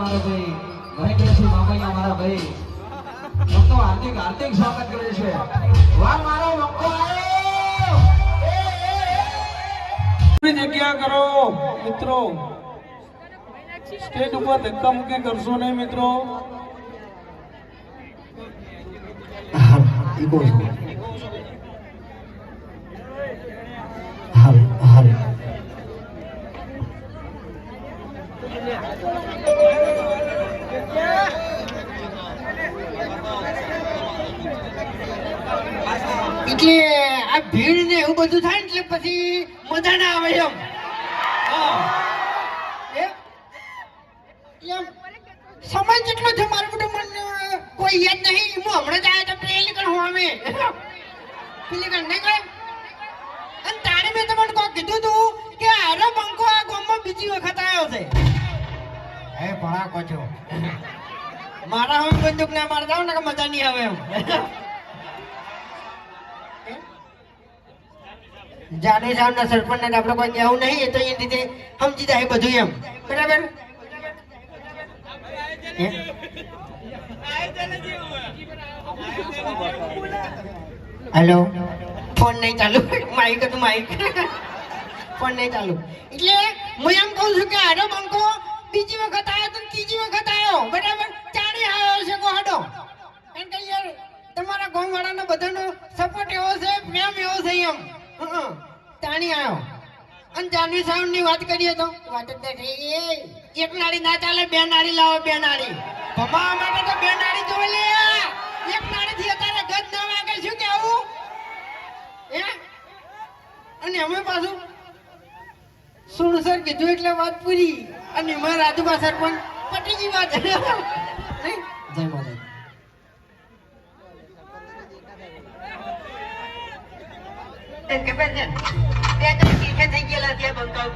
અમારા ભાઈ. મહેન્દ્રસિંહ મામાઈ અમારા ભાઈ? ભક્તો હાર્દિક હાર્દિક સ્વાગત કરે છે. વાર મારો ભક્તો આવ્યો જગ્યા કરો, મિત્રો. સ્ટેજ ઉપર ધક્કા મૂકી કરશો નહીં, મિત્રો. હાલ હાલ. એટલે આ ભીડ ને એવું બધું થાય એટલે પછી મજા ના આવે એમ. સમય જેટલો છે મારું બધું મને કોઈ યાદ નહીં. હું હમણાં જ આવ્યો તો પેલી કણ હું અમે પેલી કણ નહીં કણ અને તારે મેં તમને કોઈ કીધું તું કે આરો બંકો આ ગામમાં બીજી વખત આવ્યો છે. એ ભણા કોચો મારા હવે બંદૂક ના મારતા હોય ને મજા નહીં આવે એમ. જાડે સાહેબના સરપંચને આપણે કોઈ કહેવું નહીં, એ તો એ રીતે સમજી જાય બધું એમ. બરાબર? હેલો? ફોન નહીં ચાલુ. માઇક હતું માઇક ફોન નહીં ચાલુ. એટલે હું એમ કહું છું કે આનો બંકો બીજી વખત આવ્યો તો ત્રીજી વખત આવ્યો બરાબર? ચાણી આવ્યો છે ગોહાડો. એમ કે યાર, તમારા ગામવાળાનો બધાનો સપોર્ટ એવો છે પ્રેમ એવો છે એમ. ચાણી આવ્યો અને જાનવી સાહેબની વાત કરીએ તો? વાત જ નથી. એક નાળી ના ચાલે, બે નાળી લાવો, બે નાળી. ભમાવા માટે તો બે નાળી જોઈ લે એક નાળી થી અત્યારે ગજ ના વાગે. શું કેવું? હે? અને અમે પાછું સુણસર કીધું એટલે વાત પૂરી. અને એમાં રાજુબા સરપંચ પટી ગઈ વાત? જય માતા કે બે ત્રણ થઈ ગયેલા ત્યાં બંકાવ